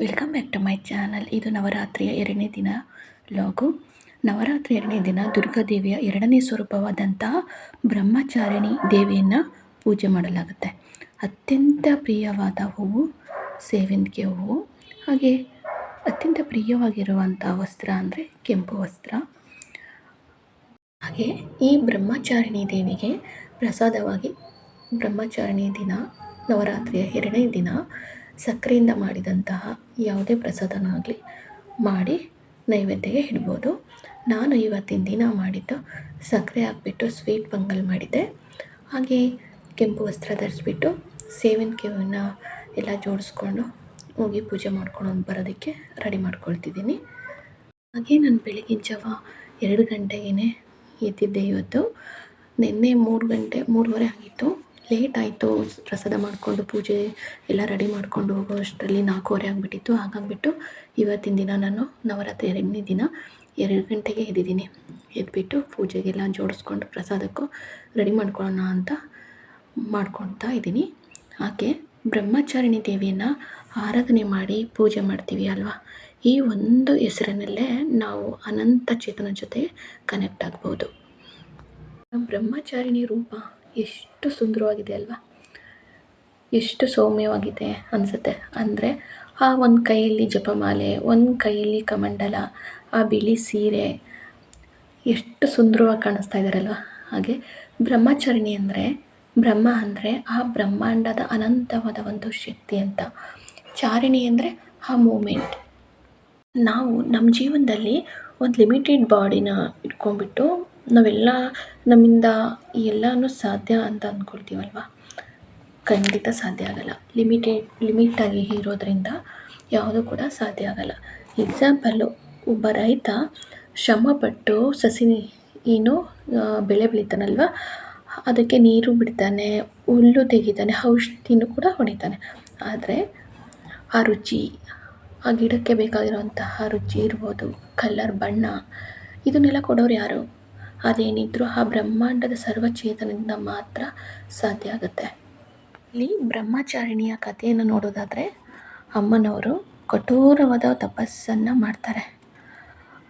Welcome back to my channel. ಇದು ನವರಾತ್ರಿಯ ಎರಡನೇ ದಿನ ಲಾಗು. ನವರಾತ್ರಿ ಎರಡನೇ ದಿನ ದುರ್ಗಾದೇವಿಯ ಎರಡನೇ ಸ್ವರೂಪವಾದಂತಹ ಬ್ರಹ್ಮಚಾರಿಣಿ ದೇವಿಯನ್ನು ಪೂಜೆ ಮಾಡಲಾಗುತ್ತೆ. ಅತ್ಯಂತ ಪ್ರಿಯವಾದ ಹೂವು ಸೇವಂತಿಗೆ ಹೂವು. ಹಾಗೆ ಅತ್ಯಂತ ಪ್ರಿಯವಾಗಿರುವಂಥ ವಸ್ತ್ರ ಅಂದರೆ ಕೆಂಪು ವಸ್ತ್ರ. ಹಾಗೆ ಈ ಬ್ರಹ್ಮಚಾರಿಣಿ ದೇವಿಗೆ ಪ್ರಸಾದವಾಗಿ ಬ್ರಹ್ಮಚಾರಿಣಿ ದಿನ, ನವರಾತ್ರಿಯ ಎರಡನೇ ದಿನ ಸಕ್ಕರೆಯಿಂದ ಮಾಡಿದಂತಹ ಯಾವುದೇ ಪ್ರಸಾದನ ಆಗಲಿ ಮಾಡಿ ನೈವೇದ್ಯಗೆ ಇಡ್ಬೋದು. ನಾನು ಇವತ್ತಿನ ದಿನ ಮಾಡಿದ್ದು ಸಕ್ಕರೆ ಹಾಕ್ಬಿಟ್ಟು ಸ್ವೀಟ್ ಪೊಂಗಲ್ ಮಾಡಿದ್ದೆ. ಹಾಗೆ ಕೆಂಪು ವಸ್ತ್ರ ಧರಿಸ್ಬಿಟ್ಟು ಸೇವಿನ ಕೇವನ್ನ ಎಲ್ಲ ಜೋಡಿಸ್ಕೊಂಡು ಹೋಗಿ ಪೂಜೆ ಮಾಡ್ಕೊಂಡು ಬರೋದಕ್ಕೆ ರೆಡಿ ಮಾಡ್ಕೊಳ್ತಿದ್ದೀನಿ. ಹಾಗೆ ನಾನು ಬೆಳಗಿನ ಜಾವ ಎರಡು ಗಂಟೆಗೇ ಎದ್ದಿದ್ದೆ ಇವತ್ತು. ನಿನ್ನೆ ಮೂರು ಗಂಟೆ, ಮೂರುವರೆ ಆಗಿತ್ತು. ಲೇಟ್ ಆಯಿತು, ಪ್ರಸಾದ ಮಾಡಿಕೊಂಡು ಪೂಜೆ ಎಲ್ಲ ರೆಡಿ ಮಾಡಿಕೊಂಡು ಹೋಗೋ ಅಷ್ಟರಲ್ಲಿ ನಾಲ್ಕೂವರೆ ಆಗಿಬಿಟ್ಟಿತ್ತು. ಹಾಗಾಗಿಬಿಟ್ಟು ಇವತ್ತಿನ ದಿನ ನಾನು ನವರಾತ್ರಿ ಎರಡನೇ ದಿನ ಎರಡು ಗಂಟೆಗೆ ಎದ್ದಿದ್ದೀನಿ. ಎದ್ಬಿಟ್ಟು ಪೂಜೆಗೆಲ್ಲ ಜೋಡಿಸ್ಕೊಂಡು ಪ್ರಸಾದಕ್ಕೂ ರೆಡಿ ಮಾಡ್ಕೊಳ್ಳೋಣ ಅಂತ ಮಾಡ್ಕೊಳ್ತಾ ಇದ್ದೀನಿ. ಹಾಗೆ ಬ್ರಹ್ಮಚಾರಿಣಿ ದೇವಿಯನ್ನು ಆರಾಧನೆ ಮಾಡಿ ಪೂಜೆ ಮಾಡ್ತೀವಿ ಅಲ್ವಾ? ಈ ಒಂದು ಹೆಸರಿನಲ್ಲೇ ನಾವು ಅನಂತ ಚೇತನ ಜೊತೆ ಕನೆಕ್ಟ್ ಆಗ್ಬೋದು. ಬ್ರಹ್ಮಚಾರಿಣಿ ರೂಪ. ಎಷ್ಟು ಸುಂದರವಾಗಿದೆ ಅಲ್ವಾ? ಎಷ್ಟು ಸೌಮ್ಯವಾಗಿದೆ ಅನಿಸುತ್ತೆ. ಅಂದರೆ ಆ ಒಂದು ಕೈಯಲ್ಲಿ ಜಪಮಾಲೆ, ಒಂದು ಕೈಯಲ್ಲಿ ಕಮಂಡಲ, ಆ ಬಿಳಿ ಸೀರೆ ಎಷ್ಟು ಸುಂದರವಾಗಿ ಕಾಣಿಸ್ತಾ ಇದ್ದಾರಲ್ವ ಹಾಗೆ ಬ್ರಹ್ಮಚರಣಿ ಅಂದರೆ, ಬ್ರಹ್ಮ ಅಂದರೆ ಆ ಬ್ರಹ್ಮಾಂಡದ ಅನಂತವಾದ ಒಂದು ಶಕ್ತಿ ಅಂತ. ಚಾರಿಣಿ ಅಂದರೆ ಆ ಮೂಮೆಂಟ್ ನಾವು ನಮ್ಮ ಜೀವನದಲ್ಲಿ ಒಂದು ಲಿಮಿಟೆಡ್ ಬಾಡಿನ ಇಟ್ಕೊಂಡ್ಬಿಟ್ಟು ನಾವೆಲ್ಲ ನಮ್ಮಿಂದ ಎಲ್ಲನೂ ಸಾಧ್ಯ ಅಂತ ಅಂದ್ಕೊಳ್ತೀವಲ್ವ ಖಂಡಿತ ಸಾಧ್ಯ ಆಗೋಲ್ಲ. ಲಿಮಿಟೆಡ್ ಲಿಮಿಟಾಗಿ ಇರೋದರಿಂದ ಯಾವುದೂ ಕೂಡ ಸಾಧ್ಯ ಆಗೋಲ್ಲ. ಎಕ್ಸಾಂಪಲ್ಲು, ಒಬ್ಬ ರೈತ ಶ್ರಮಪಟ್ಟು ಸಸಿ ಏನು ಬೆಳೆ ಬೆಳಿತಾನಲ್ವ? ಅದಕ್ಕೆ ನೀರು ಬಿಡ್ತಾನೆ, ಹುಲ್ಲು ತೆಗಿತಾನೆ, ಔಷಧಿನೂ ಕೂಡ ಹೊಡಿತಾನೆ. ಆದರೆ ಆ ರುಚಿ, ಆ ಗಿಡಕ್ಕೆ ಬೇಕಾಗಿರುವಂತಹ ರುಚಿ ಇರ್ಬೋದು ಕಲ್ಲರ್ ಬಣ್ಣ, ಇದನ್ನೆಲ್ಲ ಕೊಡೋರು ಯಾರು? ಅದೇನಿದ್ರೂ ಆ ಬ್ರಹ್ಮಾಂಡದ ಸರ್ವಚೇತನದಿಂದ ಮಾತ್ರ ಸಾಧ್ಯ ಆಗುತ್ತೆ. ಇಲ್ಲಿ ಬ್ರಹ್ಮಚಾರಿಣಿಯ ಕಥೆಯನ್ನು ನೋಡೋದಾದರೆ ಅಮ್ಮನವರು ಕಠೋರವಾದ ತಪಸ್ಸನ್ನು ಮಾಡ್ತಾರೆ.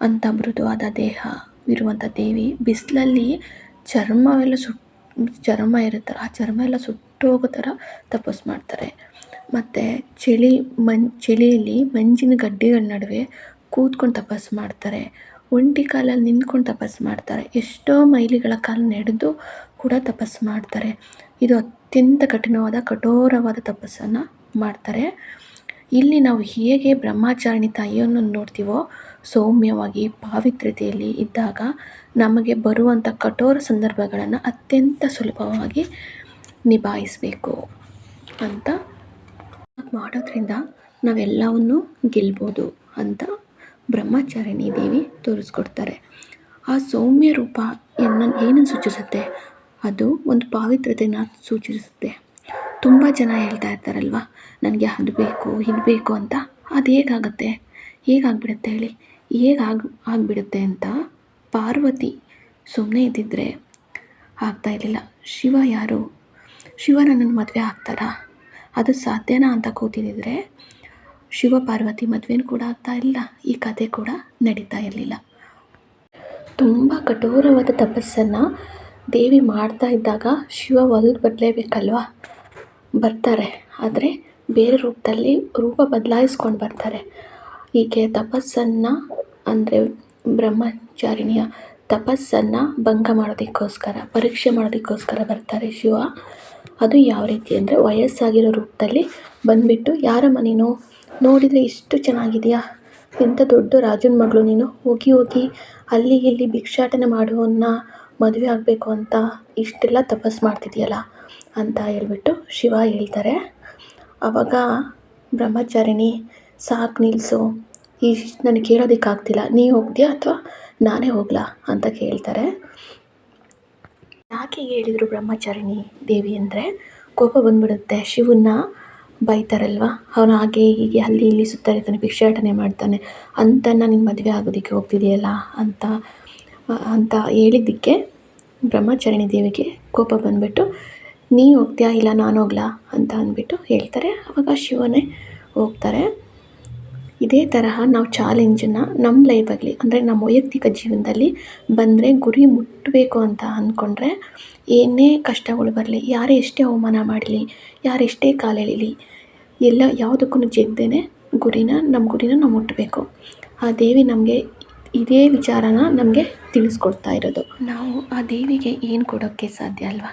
ಅಂಥ ಮೃದುವಾದ ದೇಹ ಇರುವಂಥ ದೇವಿ ಬಿಸಿಲಲ್ಲಿ ಚರ್ಮವೆಲ್ಲ ಸುಟ್ಟು ಚರ್ಮ ಇರುತ್ತಲ್ಲ ಆ ಚರ್ಮ ಎಲ್ಲ ಸುಟ್ಟೋಗೋ ಥರ ತಪಸ್ಸು ಮಾಡ್ತಾರೆ. ಮತ್ತು ಚಳಿ ಮಂ ಚಳಿಯಲ್ಲಿ ಮಂಜಿನ ಗಡ್ಡೆಗಳ ನಡುವೆ ಕೂತ್ಕೊಂಡು ತಪಸ್ಸು ಮಾಡ್ತಾರೆ. ಒಂಟಿ ಕಾಲಲ್ಲಿ ನಿಂತ್ಕೊಂಡು ತಪಸ್ಸು ಮಾಡ್ತಾರೆ. ಎಷ್ಟೋ ಮೈಲಿಗಳ ಕಾಲ ನಡೆದು ಕೂಡ ತಪಸ್ಸು ಮಾಡ್ತಾರೆ. ಇದು ಅತ್ಯಂತ ಕಠಿಣವಾದ, ಕಠೋರವಾದ ತಪಸ್ಸನ್ನು ಮಾಡ್ತಾರೆ. ಇಲ್ಲಿ ನಾವು ಹೇಗೆ ಬ್ರಹ್ಮಚಾರಿಣಿ ತಾಯಿಯನ್ನು ನೋಡ್ತೀವೋ, ಸೌಮ್ಯವಾಗಿ, ಪಾವಿತ್ರ್ಯತೆಯಲ್ಲಿ ಇದ್ದಾಗ ನಮಗೆ ಬರುವಂಥ ಕಠೋರ ಸಂದರ್ಭಗಳನ್ನು ಅತ್ಯಂತ ಸುಲಭವಾಗಿ ನಿಭಾಯಿಸಬೇಕು ಅಂತ ಮಾಡೋದ್ರಿಂದ ನಾವೆಲ್ಲವನ್ನು ಗೆಲ್ಬೋದು ಅಂತ ಬ್ರಹ್ಮಚಾರಿಣಿ ದೇವಿ ತೋರಿಸ್ಕೊಡ್ತಾರೆ. ಆ ಸೌಮ್ಯ ರೂಪ ಏನನ್ನು ಏನನ್ನು ಸೂಚಿಸುತ್ತೆ? ಅದು ಒಂದು ಪಾವಿತ್ರ್ಯತೆನ ಸೂಚಿಸುತ್ತೆ. ತುಂಬ ಜನ ಹೇಳ್ತಾ ಇರ್ತಾರಲ್ವ, ನನಗೆ ಅದು ಬೇಕು, ಇದು ಬೇಕು ಅಂತ. ಅದು ಹೇಗಾಗುತ್ತೆ? ಹೇಗಾಗ್ಬಿಡುತ್ತೆ ಹೇಳಿ? ಹೇಗೆ ಆಗಿಬಿಡುತ್ತೆ ಅಂತ ಪಾರ್ವತಿ ಸುಮ್ಮನೆ ಇದ್ದಿದ್ದರೆ ಆಗ್ತಾ ಇರಲಿಲ್ಲ. ಶಿವ ಯಾರು? ಶಿವ ನನ್ನನ್ನು ಮದುವೆ ಆಗ್ತಾರಾ? ಅದು ಸಾಧ್ಯನಾ ಅಂತ ಕೂತಿದ್ದಿದ್ರೆ ಶಿವ ಪಾರ್ವತಿ ಮದುವೆನೂ ಕೂಡ ಆಗ್ತಾ ಇಲ್ಲ. ಈ ಕಥೆ ಕೂಡ ನಡೀತಾ ಇರಲಿಲ್ಲ. ತುಂಬ ಕಠೋರವಾದ ತಪಸ್ಸನ್ನು ದೇವಿ ಮಾಡ್ತಾ ಇದ್ದಾಗ ಶಿವ ಒಲ್ದು ಬರಲೇಬೇಕಲ್ವ ಬರ್ತಾರೆ. ಆದರೆ ಬೇರೆ ರೂಪದಲ್ಲಿ ರೂಪ ಬದಲಾಯಿಸ್ಕೊಂಡು ಬರ್ತಾರೆ. ಈಕೆ ತಪಸ್ಸನ್ನು, ಅಂದರೆ ಬ್ರಹ್ಮಚಾರಿಣಿಯ ತಪಸ್ಸನ್ನು ಭಂಗ ಮಾಡೋದಕ್ಕೋಸ್ಕರ, ಪರೀಕ್ಷೆ ಮಾಡೋದಕ್ಕೋಸ್ಕರ ಬರ್ತಾರೆ ಶಿವ. ಅದು ಯಾವ ರೀತಿ ಅಂದರೆ ವಯಸ್ಸಾಗಿರೋ ರೂಪದಲ್ಲಿ ಬಂದುಬಿಟ್ಟು ಯಾರ ನೀನು ನೋಡಿದರೆ ಇಷ್ಟು ಚೆನ್ನಾಗಿದೆಯಾ? ಎಂಥ ದೊಡ್ಡ ರಾಜನ ಮಗಳು ನೀನು. ಹೋಗಿ ಹೋಗಿ ಅಲ್ಲಿ ಇಲ್ಲಿ ಭಿಕ್ಷಾಟನೆ ಮಾಡುವನ್ನ ಮದುವೆ ಆಗಬೇಕು ಅಂತ ಇಷ್ಟೆಲ್ಲ ತಪಸ್ಸು ಮಾಡ್ತಿದ್ದೀಯಲ್ಲ ಅಂತ ಹೇಳ್ಬಿಟ್ಟು ಶಿವ ಹೇಳ್ತಾರೆ. ಆವಾಗ ಬ್ರಹ್ಮಚಾರಿಣಿ, ಸಾಕು ನಿಲ್ಲಿಸು ಇಷ್ಟು ನನಗೆ ಕೇಳೋದಕ್ಕಾಗ್ತಿಲ್ಲ. ನೀ ಹೋಗ್ತೀಯಾ ಅಥವಾ ನಾನೇ ಹೋಗ್ಲಾ ಅಂತ ಕೇಳ್ತಾರೆ. ಯಾಕೆ ಹೇಳಿದರು ಬ್ರಹ್ಮಚಾರಿಣಿ ದೇವಿ ಅಂದರೆ? ಕೋಪ ಬಂದ್ಬಿಡುತ್ತೆ. ಶಿವನ್ನ ಬೈತಾರಲ್ವ? ಅವನು ಹಾಗೆ ಹೀಗೆ ಅಲ್ಲಿ ಇಲ್ಲಿ ಸುತ್ತಾಡ್ತಾನೆ ಭಿಕ್ಷಾಟನೆ ಮಾಡ್ತಾನೆ. ಅಂತ ನಿನ್ನ ಮದುವೆ ಆಗೋದಕ್ಕೆ ಹೋಗ್ತಿದೆಯಲ್ಲ ಅಂತ ಅಂತ ಹೇಳಿದ್ದಕ್ಕೆ ಬ್ರಹ್ಮಚಾರಿಣಿ ದೇವಿಗೆ ಕೋಪ ಬಂದುಬಿಟ್ಟು, ನೀ ಹೋಗ್ತೀಯಾ ಇಲ್ಲ ನಾನು ಹೋಗ್ಲಾ? ಅಂತ ಅಂದ್ಬಿಟ್ಟು ಹೇಳ್ತಾರೆ. ಆವಾಗ ಶಿವನೇ ಹೋಗ್ತಾರೆ. ಇದೇ ತರಹ ನಾವು ಚಾಲೆಂಜನ್ನು ನಮ್ಮ ಲೈಫಲ್ಲಿ ಅಂದರೆ ನಮ್ಮ ವೈಯಕ್ತಿಕ ಜೀವನದಲ್ಲಿ ಬಂದರೆ ಗುರಿ ಮುಟ್ಟಬೇಕು ಅಂತ ಅಂದ್ಕೊಂಡ್ರೆ ಏನೇ ಕಷ್ಟಗಳು ಬರಲಿ, ಯಾರೇ ಎಷ್ಟೇ ಅವಮಾನ ಮಾಡಲಿ, ಯಾರು ಎಷ್ಟೇ ಕಾಲೆಳೀಲಿ ಎಲ್ಲ ಯಾವುದಕ್ಕೂ ಜಗ್ದೇ ಗುರಿನ ನಮ್ಮ ಗುರಿನ ನಾವು ಮುಟ್ಟಬೇಕು ಆ ದೇವಿ ನಮಗೆ ಇದೇ ವಿಚಾರನ ನಮಗೆ ತಿಳಿಸ್ಕೊಡ್ತಾ ಇರೋದು. ನಾವು ಆ ದೇವಿಗೆ ಏನು ಕೊಡೋಕ್ಕೆ ಸಾಧ್ಯ ಅಲ್ವಾ?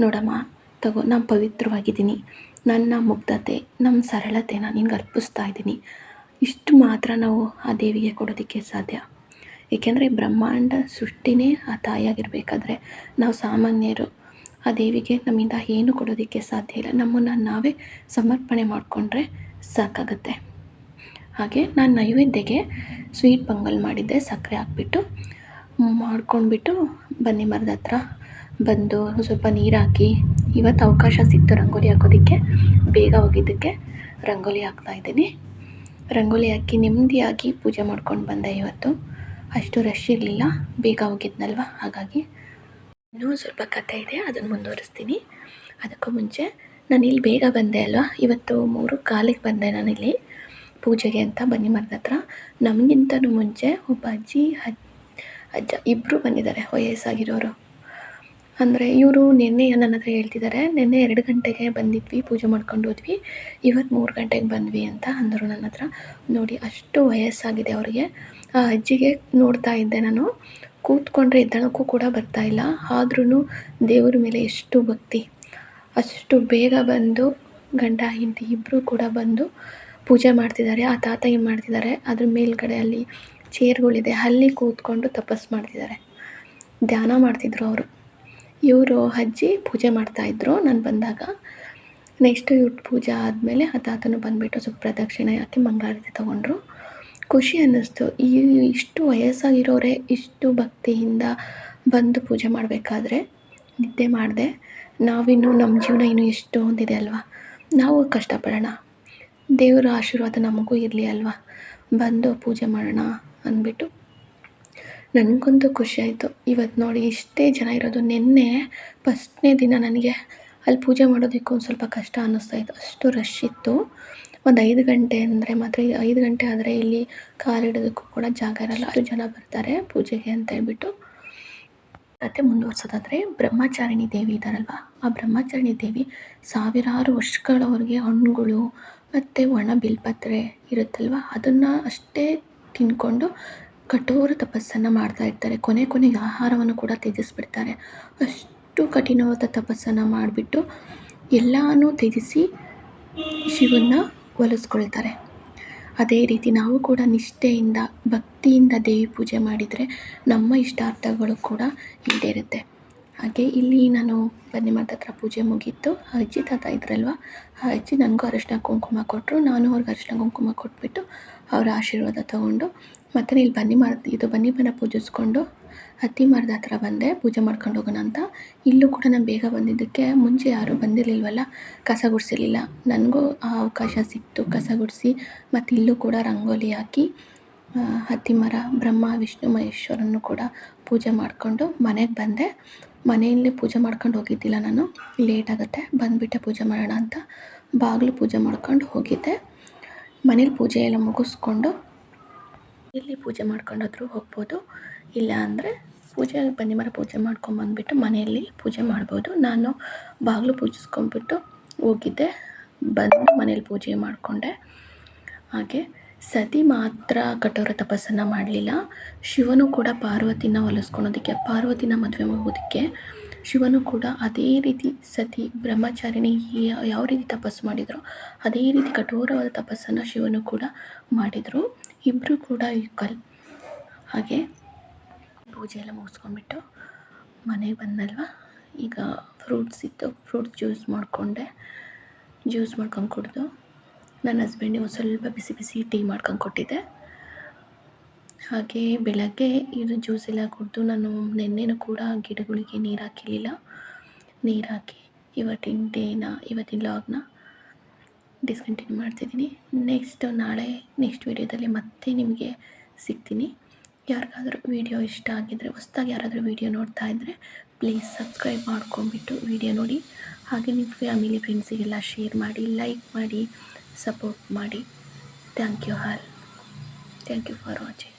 ನೋಡಮ್ಮ, ತಗೋ, ನಾನು ಪವಿತ್ರವಾಗಿದ್ದೀನಿ. ನನ್ನ ಮುಗ್ಧತೆ ನಮ್ಮ ಸರಳತೆನ ನಿನ್ಗೆ ಅರ್ಪಿಸ್ತಾ ಇದ್ದೀನಿ. ಇಷ್ಟು ಮಾತ್ರ ನಾವು ಆ ದೇವಿಗೆ ಕೊಡೋದಕ್ಕೆ ಸಾಧ್ಯ. ಏಕೆಂದರೆ ಬ್ರಹ್ಮಾಂಡ ಸೃಷ್ಟಿನೇ ಆ ತಾಯಿಯಾಗಿರಬೇಕಾದ್ರೆ ನಾವು ಸಾಮಾನ್ಯರು ಆ ದೇವಿಗೆ ನಮ್ಮಿಂದ ಏನು ಕೊಡೋದಕ್ಕೆ ಸಾಧ್ಯ ಇಲ್ಲ. ನಮ್ಮನ್ನು ನಾವೇ ಸಮರ್ಪಣೆ ಮಾಡಿಕೊಂಡ್ರೆ ಸಾಕಾಗುತ್ತೆ. ಹಾಗೆ ನಾನು ನೈವೇದ್ಯಗೆ ಸ್ವೀಟ್ ಪೊಂಗಲ್ ಮಾಡಿದ್ದೆ, ಸಕ್ಕರೆ ಹಾಕ್ಬಿಟ್ಟು ಮಾಡ್ಕೊಂಡ್ಬಿಟ್ಟು ಬನ್ನಿ ಮರದ ಹತ್ರ. ಬಂದು ಸ್ವಲ್ಪ ನೀರು ಹಾಕಿ ಇವತ್ತು ಅವಕಾಶ ಸಿಕ್ತು ರಂಗೋಲಿ ಹಾಕೋದಕ್ಕೆ. ಬೇಗ ಹೋಗಿದ್ದಕ್ಕೆ ರಂಗೋಲಿ ಹಾಕ್ತಾ ಇದ್ದೀನಿ. ರಂಗೋಲಿ ಹಾಕಿ ನೆಮ್ಮದಿಯಾಗಿ ಪೂಜೆ ಮಾಡ್ಕೊಂಡು ಬಂದೆ ಇವತ್ತು. ಅಷ್ಟು ರಶ್ ಇರಲಿಲ್ಲ. ಬೇಗ ಹೋಗಿದ್ನಲ್ವ? ಹಾಗಾಗಿ ಇನ್ನೂ ಸ್ವಲ್ಪ ಕಥೆ ಇದೆ. ಅದನ್ನು ಮುಂದುವರಿಸ್ತೀನಿ. ಅದಕ್ಕೂ ಮುಂಚೆ ನಾನು ಇಲ್ಲಿ ಬೇಗ ಬಂದೆ ಅಲ್ವಾ? ಇವತ್ತು ಮೂರು ಕಾಲಿಗೆ ಬಂದೆ ನಾನಿಲ್ಲಿ ಪೂಜೆಗೆ ಅಂತ ಬನ್ನಿ ಮರದ ಹತ್ರ. ನಮಗಿಂತನೂ ಮುಂಚೆ ಒಬ್ಬ ಅಜ್ಜಿ, ಅಜ್ಜ ಇಬ್ಬರು ಬಂದಿದ್ದಾರೆ. ವಯಸ್ಸಾಗಿರೋರು. ಅಂದರೆ ಇವರು ನಿನ್ನೆ ನನ್ನ ಹತ್ರ ಹೇಳ್ತಿದ್ದಾರೆ ನಿನ್ನೆ ಎರಡು ಗಂಟೆಗೆ ಬಂದಿದ್ವಿ, ಪೂಜೆ ಮಾಡ್ಕೊಂಡು ಹೋದ್ವಿ. ಇವತ್ತು ಮೂರು ಗಂಟೆಗೆ ಬಂದ್ವಿ ಅಂತ ಅಂದರು ನನ್ನ ಹತ್ರ. ನೋಡಿ, ಅಷ್ಟು ವಯಸ್ಸಾಗಿದೆ ಅವರಿಗೆ. ಆ ಅಜ್ಜಿಗೆ ನೋಡ್ತಾ ಇದ್ದೆ ನಾನು. ಕೂತ್ಕೊಂಡ್ರೆ ಎದ್ದಳಕ್ಕೂ ಕೂಡ ಬರ್ತಾ ಇಲ್ಲ. ಆದ್ರೂ ದೇವ್ರ ಮೇಲೆ ಎಷ್ಟು ಭಕ್ತಿ. ಅಷ್ಟು ಬೇಗ ಬಂದು, ಗಂಡ, ಹೆಂಡತಿ ಇಬ್ಬರೂ ಕೂಡ ಬಂದು ಪೂಜೆ ಮಾಡ್ತಿದ್ದಾರೆ ಆ ತಾತ ಏನು ಮಾಡ್ತಿದ್ದಾರೆ ಅದ್ರ ಮೇಲ್ಗಡೆ ಅಲ್ಲಿ ಚೇರ್ಗಳಿದೆ ಅಲ್ಲಿ ಕೂತ್ಕೊಂಡು ತಪಸ್ಸು ಮಾಡ್ತಿದ್ದಾರೆ ಧ್ಯಾನ ಮಾಡ್ತಿದ್ರು ಅವರು. ಇವರು ಅಜ್ಜಿ ಪೂಜೆ ಮಾಡ್ತಾಯಿದ್ರು ನಾನು ಬಂದಾಗ. ನೆಕ್ಸ್ಟ್ ಇವ್ರ ಪೂಜೆ ಆದಮೇಲೆ ಆ ಬಂದುಬಿಟ್ಟು ಸ್ವಲ್ಪ ಪ್ರದಕ್ಷಿಣೆ ಹಾಕಿ ಮಂಗಳಾರತಿ ತೊಗೊಂಡ್ರು. ಖುಷಿ ಅನ್ನಿಸ್ತು. ಈ ಇಷ್ಟು ವಯಸ್ಸಾಗಿರೋರೆ ಇಷ್ಟು ಭಕ್ತಿಯಿಂದ ಬಂದು ಪೂಜೆ ಮಾಡಬೇಕಾದ್ರೆ ನಿದ್ದೆ ಮಾಡಿದೆ. ನಾವಿನ್ನೂ ನಮ್ಮ ಜೀವನ ಇನ್ನೂ ಎಷ್ಟು ಒಂದಿದೆ ಅಲ್ವಾ? ನಾವು ಕಷ್ಟಪಡೋಣ. ದೇವರ ಆಶೀರ್ವಾದ ನಮಗೂ ಇರಲಿ ಅಲ್ವಾ? ಬಂದು ಪೂಜೆ ಮಾಡೋಣ ಅಂದ್ಬಿಟ್ಟು ನನಗಂತೂ ಖುಷಿ ಆಯಿತು ಇವತ್ತು ನೋಡಿ ಇಷ್ಟೇ ಜನ ಇರೋದು. ನಿನ್ನೆ ಫಸ್ಟ್ನೇ ದಿನ ನನಗೆ ಅಲ್ಲಿ ಪೂಜೆ ಮಾಡೋದಕ್ಕೂ ಒಂದು ಸ್ವಲ್ಪ ಕಷ್ಟ ಅನ್ನಿಸ್ತಾ ಇತ್ತು. ಅಷ್ಟು ರಶ್ ಇತ್ತು. ಒಂದು ಐದು ಗಂಟೆ ಅಂದರೆ ಮಾತ್ರ ಐದು ಗಂಟೆ ಆದರೆ ಇಲ್ಲಿ ಕಾಲಿಡೋದಕ್ಕೂ ಕೂಡ ಜಾಗ ಇರಲ್ಲ. ಅಷ್ಟು ಜನ ಬರ್ತಾರೆ ಪೂಜೆಗೆ ಅಂತ ಹೇಳ್ಬಿಟ್ಟು. ಕತೆ ಮುಂದುವರ್ಸೋದಾದರೆ ಬ್ರಹ್ಮಚಾರಿಣಿ ದೇವಿ ಇದ್ದಾರಲ್ವ ಆ ಬ್ರಹ್ಮಚಾರಿಣಿ ದೇವಿ ಸಾವಿರಾರು ವರ್ಷಗಳವರೆಗೆ ಹಣ್ಣುಗಳು ಮತ್ತು ಒಣ ಬಿಲ್ಪತ್ರೆ ಇರುತ್ತಲ್ವ? ಅದನ್ನು ಅಷ್ಟೇ ತಿಂದ್ಕೊಂಡು ಕಠೋರ ತಪಸ್ಸನ್ನು ಮಾಡ್ತಾ ಇರ್ತಾರೆ. ಕೊನೆ ಕೊನೆಗೆ ಆಹಾರವನ್ನು ಕೂಡ ತ್ಯಜಿಸ್ಬಿಡ್ತಾರೆ. ಅಷ್ಟು ಕಠಿಣವಾದ ತಪಸ್ಸನ್ನು ಮಾಡಿಬಿಟ್ಟು ಎಲ್ಲನೂ ತ್ಯಜಿಸಿ ಶಿವನ್ನ ಒಲಿಸ್ಕೊಳ್ತಾರೆ. ಅದೇ ರೀತಿ ನಾವು ಕೂಡ ನಿಷ್ಠೆಯಿಂದ, ಭಕ್ತಿಯಿಂದ ದೇವಿ ಪೂಜೆ ಮಾಡಿದರೆ ನಮ್ಮ ಇಷ್ಟಾರ್ಥಗಳು ಕೂಡ ಈಡೇರುತ್ತೆ. ಹಾಗೆ ಇಲ್ಲಿ ನಾನು ಬನ್ನಿ ಮಾತ ಹತ್ರ ಪೂಜೆ ಮುಗೀತು. ಅಜ್ಜಿ ತಾತ ಇದ್ರಲ್ವ? ಆ ಅಜ್ಜಿ ನನಗೂ ಅರಿಶಿನ ಕುಂಕುಮ ಕೊಟ್ಟರು ನಾನು ಅವ್ರಿಗೆ ಅರಿಶಿನ ಕುಂಕುಮ ಕೊಟ್ಬಿಟ್ಟು ಅವರ ಆಶೀರ್ವಾದ ತೊಗೊಂಡು ಮತ್ತು ಇಲ್ಲಿ ಬನ್ನಿ ಮರ ಇದು ಬನ್ನಿ ಮರ ಪೂಜಿಸ್ಕೊಂಡು ಹತ್ತಿ ಮರದ ಹತ್ರ ಬಂದೆ, ಪೂಜೆ ಮಾಡ್ಕೊಂಡು ಹೋಗೋಣ ಅಂತ. ಇಲ್ಲೂ ಕೂಡ ನಾನು ಬೇಗ ಬಂದಿದ್ದಕ್ಕೆ ಮುಂಚೆ ಯಾರೂ ಬಂದಿರಲಿಲ್ವಲ್ಲ, ಕಸ ಗುಡಿಸಿರ್ಲಿಲ್ಲ. ನನಗೂ ಆ ಅವಕಾಶ ಸಿಕ್ತು, ಕಸ ಗುಡಿಸಿ, ಮತ್ತು ಇಲ್ಲೂ ಕೂಡ ರಂಗೋಲಿ ಹಾಕಿ ಹತ್ತಿ ಮರ, ಬ್ರಹ್ಮ, ವಿಷ್ಣು, ಮಹೇಶ್ವರನ್ನು ಕೂಡ ಪೂಜೆ ಮಾಡಿಕೊಂಡು ಮನೆಗೆ ಬಂದೆ. ಮನೆಯಲ್ಲಿ ಪೂಜೆ ಮಾಡ್ಕೊಂಡು ಹೋಗಿದ್ದಿಲ್ಲ ನಾನು, ಲೇಟ್ ಆಗುತ್ತೆ, ಬಂದುಬಿಟ್ಟೆ ಪೂಜೆ ಮಾಡೋಣ ಅಂತ. ಬಾಗಿಲು ಪೂಜೆ ಮಾಡ್ಕೊಂಡು ಹೋಗಿದ್ದೆ. ಮನೇಲಿ ಪೂಜೆ ಎಲ್ಲ ಮುಗಿಸ್ಕೊಂಡು ಇಲ್ಲಿ ಪೂಜೆ ಮಾಡ್ಕೊಂಡಾದರೂ ಹೋಗ್ಬೋದು. ಇಲ್ಲ ಅಂದರೆ ಪೂಜೆ ಬನ್ನಿ ಮರ ಪೂಜೆ ಮಾಡ್ಕೊಂಬಂದ್ಬಿಟ್ಟು ಮನೆಯಲ್ಲಿ ಪೂಜೆ ಮಾಡ್ಬೋದು. ನಾನು ಬಾಗಿಲು ಪೂಜಿಸ್ಕೊಂಬಿಟ್ಟು ಹೋಗಿದ್ದೆ. ಬಂದು ಮನೇಲಿ ಪೂಜೆ ಮಾಡಿಕೊಂಡೆ. ಹಾಗೆ ಸತಿ ಮಾತ್ರ ಕಠೋರ ತಪಸ್ಸನ್ನು ಮಾಡಲಿಲ್ಲ. ಶಿವನು ಕೂಡ ಪಾರ್ವತಿನ ಹೊಲಿಸ್ಕೊಳೋದಕ್ಕೆ ಪಾರ್ವತಿನ ಮದುವೆ ಆಗೋದಕ್ಕೆ ಶಿವನು ಕೂಡ ಅದೇ ರೀತಿ ಸತಿ ಬ್ರಹ್ಮಚಾರಿಣಿ ಯಾವ ರೀತಿ ತಪಸ್ಸು ಮಾಡಿದ್ರು, ಅದೇ ರೀತಿ ಕಠೋರವಾದ ತಪಸ್ಸನ್ನು ಶಿವನು ಕೂಡ ಮಾಡಿದರು. ಇಬ್ಬರು ಕೂಡ ಈಕ್ವಲ್ ಹಾಗೆ ಪೂಜೆ ಎಲ್ಲ ಮುಗಿಸ್ಕೊಂಡ್ಬಿಟ್ಟು ಮನೆಗೆ ಬಂದಲ್ವ ಈಗ ಫ್ರೂಟ್ಸ್ ಇತ್ತು ಫ್ರೂಟ್ಸ್ ಜ್ಯೂಸ್ ಮಾಡಿಕೊಂಡೆ ಜ್ಯೂಸ್ ಮಾಡ್ಕೊಂಡು ಕುಡಿದು ನನ್ನ ಹಸ್ಬೆಂಡಿಗೆ ಒಂದು ಸ್ವಲ್ಪ ಬಿಸಿ ಬಿಸಿ ಟೀ ಮಾಡ್ಕೊಂಡು ಕೊಟ್ಟಿದ್ದೆ. ಹಾಗೆ ಬೆಳಗ್ಗೆ ಇದು ಜ್ಯೂಸ್ ಎಲ್ಲ ಕುಡಿದು ನಾನು ನೆನ್ನೆನೂ ಕೂಡ ಗಿಡಗಳಿಗೆ ನೀರು ಹಾಕಿರಲಿಲ್ಲ. ನೀರು ಹಾಕಿ ಇವತ್ತಿನ ಡೇನ ಇವತ್ತಿನ ಲಾಗ್ನ ಡಿಸ್ಕಂಟಿನ್ಯೂ ಮಾಡ್ತಿದ್ದೀನಿ. ನೆಕ್ಸ್ಟ್ ನಾಳೆ ನೆಕ್ಸ್ಟ್ ವೀಡಿಯೋದಲ್ಲಿ ಮತ್ತೆ ನಿಮಗೆ ಸಿಗ್ತೀನಿ. ಯಾರಿಗಾದರೂ ವೀಡಿಯೋ ಇಷ್ಟ ಆಗಿದ್ದರೆ ಹೊಸ್ದಾಗಿ ಯಾರಾದರೂ ವೀಡಿಯೋ ನೋಡ್ತಾ ಇದ್ದರೆ ಪ್ಲೀಸ್ ಸಬ್ಸ್ಕ್ರೈಬ್ ಮಾಡ್ಕೊಂಬಿಟ್ಟು ವೀಡಿಯೋ ನೋಡಿ. ಹಾಗೆ ನಿಮ್ಮ ಫ್ಯಾಮಿಲಿ ಫ್ರೆಂಡ್ಸಿಗೆಲ್ಲ ಶೇರ್ ಮಾಡಿ ಲೈಕ್ ಮಾಡಿ ಸಪೋರ್ಟ್ ಮಾಡಿ. Thank you all thank you for watching